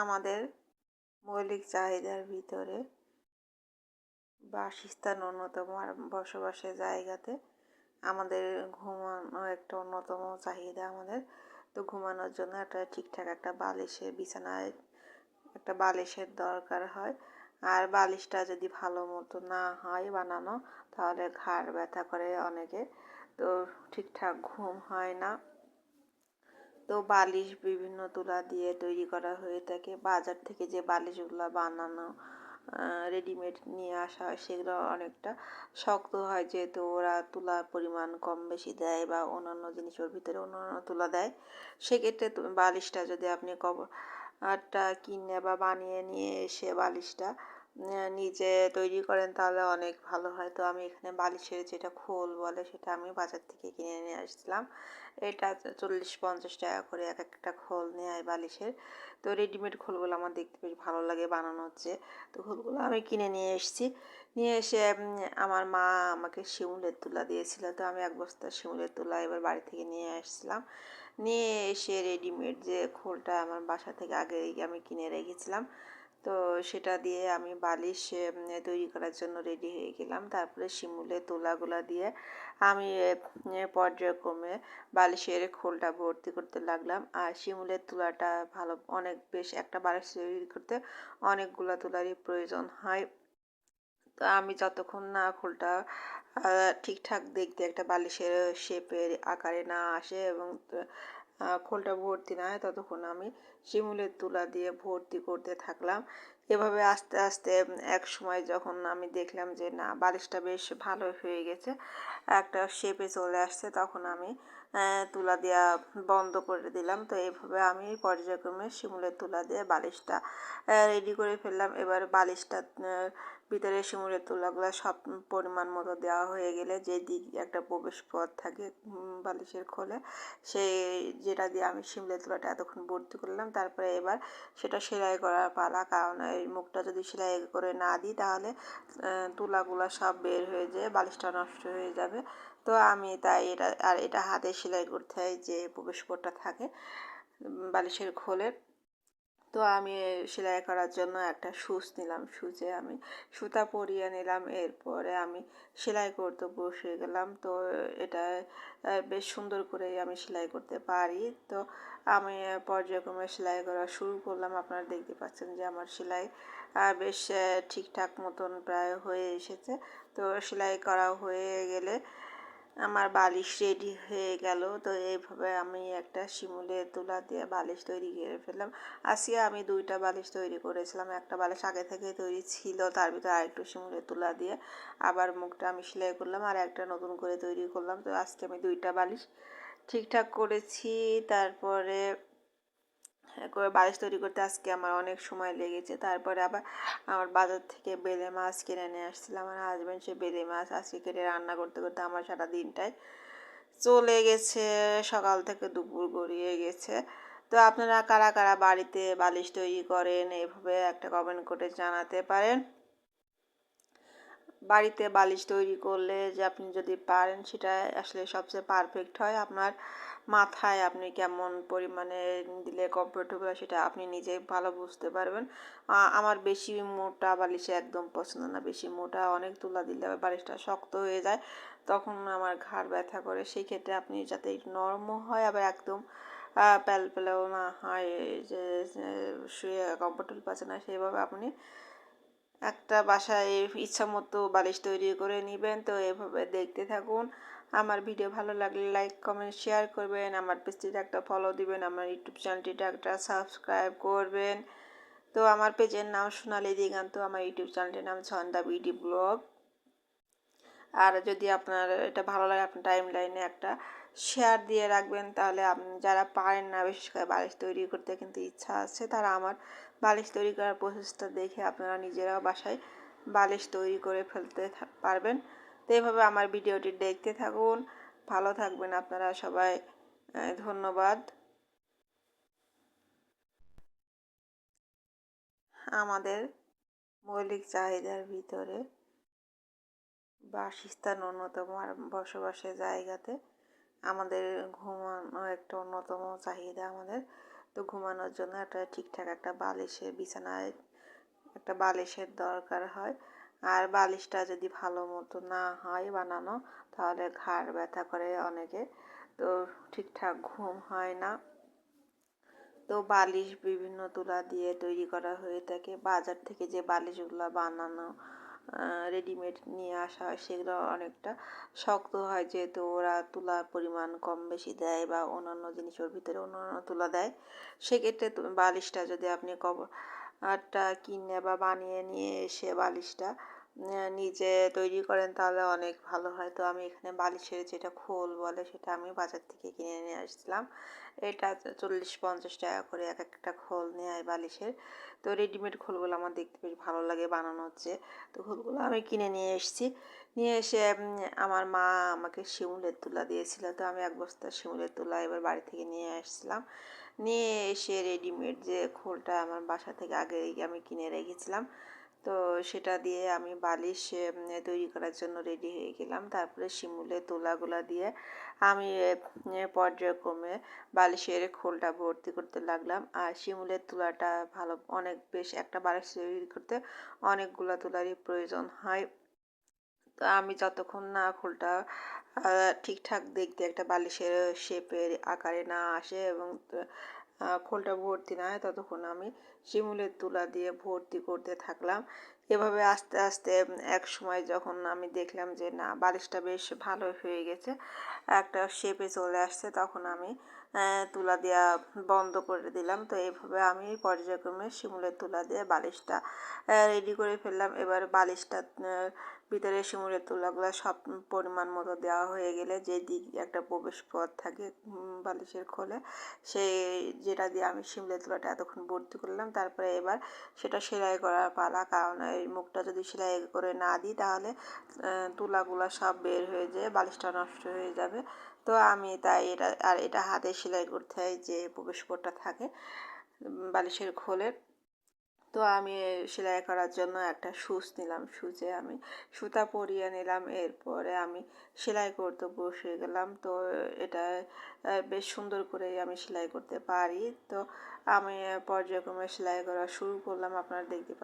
আমাদের মৌলিক চাহিদার ভিতরে বাসস্থান অন্যতম আর বসবাসের জায়গাতে আমাদের ঘুমানো একটা অন্যতম চাহিদা আমাদের। তো ঘুমানোর জন্য একটা ঠিকঠাক একটা বালিশের বিছানায় একটা বালিশের দরকার হয়। আর বালিশটা যদি ভালো মতো না হয় বানানো, তাহলে ঘাড় ব্যথা করে অনেকে। তো ঠিকঠাক ঘুম হয় না। তো বালিশ বিভিন্ন তুলা দিয়ে তৈরি করা হয়ে থাকে। বাজার থেকে যে বালিশগুলো বানানো রেডিমেড নিয়ে আসা হয়, সেগুলো অনেকটা শক্ত হয়। যেহেতু ওরা তুলার পরিমাণ কম বেশি দেয় বা অন্যান্য জিনিসের ভিতরে অন্যান্য তুলা দেয়, সেক্ষেত্রে বালিশটা যদি আপনি কভারটা কিনে বা বানিয়ে নিয়ে এসে বালিশটা নিজে তৈরি করেন তাহলে অনেক ভালো হয়। তো আমি এখানে বালিশের যেটা খোল বলে সেটা আমি বাজার থেকে কিনে নিয়ে আসছিলাম। এটা চল্লিশ পঞ্চাশ টাকা করে এক একটা খোল নেয় বালিশের। তো রেডিমেড খোলগুলো আমার দেখতে বেশ ভালো লাগে বানানো হচ্ছে তো খোলগুলো আমি কিনে নিয়ে এসেছি। নিয়ে এসে আমার মা আমাকে শিমুলের তুলা দিয়েছিল। তো আমি এক বস্তা শিমুলের তুলা এবার বাড়ি থেকে নিয়ে আসছিলাম। নিয়ে এসে রেডিমেড যে খোলটা আমার বাসা থেকে আগে আমি কিনে রেখেছিলাম। তো সেটা দিয়ে আমি বালিশ তৈরি করার জন্য রেডি হয়ে গেলাম। তারপরে শিমুলের তোলাগুলা দিয়ে আমি পর্যায়ক্রমে বালিশের খোলটা ভর্তি করতে লাগলাম। আর শিমুলের তুলাটা ভালো, অনেক বেশ একটা বালিশ তৈরি করতে অনেকগুলো তুলারই প্রয়োজন হয়। তো আমি যতক্ষণ না খোলটা ঠিকঠাক দেখতে একটা বালিশের শেপের আকারে না আসে এবং খোলটা ভর্তি না হয়, ততক্ষণ আমি শিমুলের তুলা দিয়ে ভর্তি করতে থাকলাম। এভাবে আস্তে আস্তে এক সময় যখন আমি দেখলাম যে, না, বালিশটা বেশ ভালো হয়ে গেছে, একটা শেপে চলে আসছে, তখন আমি তুলা দেওয়া বন্ধ করে দিলাম। তো এইভাবে আমি পর্যায়ক্রমে শিমুলের তুলা দিয়ে বালিশটা রেডি করে ফেললাম। এবার বালিশটা ভিতরে শিমুলের তুলাগুলো সব পরিমাণ মতো দেওয়া হয়ে গেলে যে দিক একটা প্রবেশ পথ থাকে বালিশের খোলে, সেই যেটা দিয়ে আমি শিমুলের তুলাটা এতক্ষণ ভর্তি করলাম। তারপরে এবার সেটা সেলাই করার পালা, কারণ এই মুখটা যদি সেলাই করে না দিই তাহলে তুলাগুলো সব বের হয়ে যায়, বালিশটা নষ্ট হয়ে যাবে। তো আমি তাই এটা, আর এটা হাতে সেলাই করতে হয় যে প্রবেশ পথটা থাকে বালিশের খোলের। তো আমি সেলাই করার জন্য একটা সুচ নিলাম। সুচে আমি সুতা পরিয়ে নিলাম, এরপরে আমি সেলাই করতে বসে গেলাম। তো এটা বেশ সুন্দর করে আমি সেলাই করতে পারি। তো আমি পর্যায়ক্রমে সেলাই করা শুরু করলাম। আপনারা দেখতে পাচ্ছেন যে আমার সেলাই বেশ ঠিকঠাক মতন প্রায় হয়ে এসেছে। তো সেলাই করা হয়ে গেলে আমার বালিশ রেডি হয়ে গেল। তো এইভাবে আমি একটা শিমুলের তুলা দিয়ে বালিশ তৈরি করে ফেললাম। আজকে আমি দুইটা বালিশ তৈরি করেছিলাম। একটা বালিশ আগে থেকে তৈরি ছিল, তার ভিতরে আরেকটু শিমুলের তুলা দিয়ে আবার মুখটা আমি সেলাই করলাম আর একটা নতুন করে তৈরি করলাম। তো আজকে আমি দুইটা বালিশ ঠিকঠাক করেছি। তারপরে বালিশ তৈরি করতে আজকে আমার অনেক সময় লেগেছে। তারপরে আবার আমার বাজার থেকে বেলে মাছ কিনে নিয়ে আসছিলাম। আমার হাজব্যান্ড সে বেলে মাছ আজকে কেটে রান্না করতে করতে আমার সারা দিনটাই চলে গেছে। সকাল থেকে দুপুর গড়িয়ে গেছে। তো আপনারা কারা কারা বাড়িতে বালিশ তৈরি করেন, এভাবে একটা কমেন্ট করে জানাতে পারেন। বাড়িতে বালিশ তৈরি করলে যে আপনি যদি পারেন, সেটা আসলে সবচেয়ে পারফেক্ট হয়। আপনার মাথায় আপনি কেমন পরিমাণে দিলে কমফোর্টেবল সেটা আপনি নিজে ভালো বুঝতে পারবেন। আমার বেশি মোটা বালিশে একদম পছন্দ না, বেশি মোটা অনেক তুলা দিলে বালিশটা শক্ত হয়ে যায়, তখন আমার ঘাড় ব্যথা করে। সেই ক্ষেত্রে আপনি যাতে নরমও হয়, আবার একদম প্যাল প্যালেও না হয়, যে শুয়ে কমফোর্টেবল পাচ্ছে না সেইভাবে আপনি একটা বাসায় ইচ্ছা মতো বালিশ তৈরি করে নেবেন। তো এভাবে দেখতে থাকুন। আমার ভিডিও ভালো লাগলে লাইক কমেন্ট শেয়ার করবেন। আমার পেজটিতে একটা ফলো দিবেন, আমার ইউটিউব চ্যানেলটিতে একটা সাবস্ক্রাইব করবেন। তো আমার পেজের নাম সোনালি দিগান্ত, আমার ইউটিউব চ্যানেলটির নাম ছন্দা বিডি ব্লগ। আর যদি আপনার এটা ভালো লাগে, আপনার টাইম লাইনে একটা শেয়ার দিয়ে রাখবেন, তাহলে যারা পারেন না, বিশেষ করে বালিশ তৈরি করতে কিন্তু ইচ্ছা আছে, তারা আমার বালিশ তৈরি করার প্রসেসটা দেখে আপনারা নিজেরাও বাসায় বালিশ তৈরি করে ফেলতে পারবেন। তো এইভাবে আমার ভিডিওটি দেখতে থাকুন। ভালো থাকবেন আপনারা সবাই। ধন্যবাদ। আমাদের মৌলিক চাহিদার ভিতরে বাসস্থান অন্যতম আর বসবাসের জায়গাতে আমাদের ঘুমানো একটা অন্যতম চাহিদা আমাদের। তো ঘুমানোর জন্য একটা ঠিকঠাক একটা বালিশের বিছানায় একটা বালিশের দরকার হয়। আর বালিশটা যদি ভালো মতো না হয় বানানো, তাহলে ঘাড় ব্যথা করে অনেকে। তো ঠিকঠাক ঘুম হয় না। তো বালিশ বিভিন্ন তুলা দিয়ে তৈরি করা হয়ে থাকে। বাজার থেকে যে বালিশগুলো বানানো রেডিমেড নিয়ে আসা হয়, সেগুলো অনেকটা শক্ত হয়, যেহেতু ওরা তুলার পরিমাণ কম বেশি দেয় বা অন্যান্য জিনিস ওর ভিতরে অন্যান্য তুলা দেয়। সেক্ষেত্রে বালিশটা যদি আপনি কভারটা কিনে বা বানিয়ে নিয়ে এসে বালিশটা নিজে তৈরি করেন তাহলে অনেক ভালো হয়। তো আমি এখানে বালিশের যেটা খোল বলে সেটা আমি বাজার থেকে কিনে নিয়ে আসছিলাম। এটা চল্লিশ পঞ্চাশ টাকা করে এক একটা খোল নেয় বালিশের। তো রেডিমেড খোলগুলো আমার দেখতে বেশ ভালো লাগে বানানো হচ্ছে তো খোলগুলো আমি কিনে নিয়ে এসেছি। নিয়ে এসে আমার মা আমাকে শিমুলের তুলা দিয়েছিল। তো আমি এক বস্তা শিমুলের তুলা এবার বাড়ি থেকে নিয়ে আসছিলাম। নিয়ে এসে রেডিমেড যে খোলটা আমার বাসা থেকে আগে আমি কিনে রেখেছিলাম। তো সেটা দিয়ে আমি বালিশ তৈরি করার জন্য রেডি হয়ে গেলাম। তারপরে শিমুলের তোলাগুলা দিয়ে আমি পর্যায়ক্রমে বালিশের খোলটা ভর্তি করতে লাগলাম। আর শিমুলের তুলাটা ভালো, অনেক বেশ একটা বালিশ তৈরি করতে অনেকগুলো তুলারই প্রয়োজন হয়। তো আমি যতক্ষণ না খোলটা ঠিকঠাক দেখতে একটা বালিশের শেপের আকারে না আসে এবং খোলটা ভর্তি না হয়, ততক্ষণ আমি শিমুলের তুলা দিয়ে ভর্তি করতে থাকলাম। এভাবে আস্তে আস্তে এক সময় যখন আমি দেখলাম যে, না, বালিশটা বেশ ভালো হয়ে গেছে, একটা শেপে চলে আসছে, তখন আমি তুলা দেওয়া বন্ধ করে দিলাম। তো এইভাবে আমি পর্যায়ক্রমে শিমুলের তুলা দিয়ে বালিশটা রেডি করে ফেললাম। এবার বালিশটা ভিতরে শিমুলের তুলাগুলো সব পরিমাণ মতো দেওয়া হয়ে গেলে যে দিক একটা প্রবেশ পথ থাকে বালিশের খোলে, সেই যেটা দিয়ে আমি শিমুলের তুলাটা এতক্ষণ ভর্তি করলাম। তারপরে এবার সেটা সেলাই করার পালা, কারণ এই মুখটা যদি সেলাই করে না দিই তাহলে তুলাগুলো সব বের হয়ে যায় বালিশটা নষ্ট হয়ে যাবে। তো আমি তাই এটা, আর এটা হাতে সেলাই করতে হয় যে প্রবেশ পথটা থাকে বালিশের খোলের। তো আমি সেলাই করার জন্য একটা সুচ নিলাম। সুচে আমি সুতা পরিয়ে নিলাম, এরপরে আমি সেলাই করতে বসে গেলাম। তো এটা বেশ সুন্দর করে আমি সেলাই করতে পারি। তো আমি পর্যায়ক্রমে সেলাই করা শুরু করলাম, আপনারা দেখতে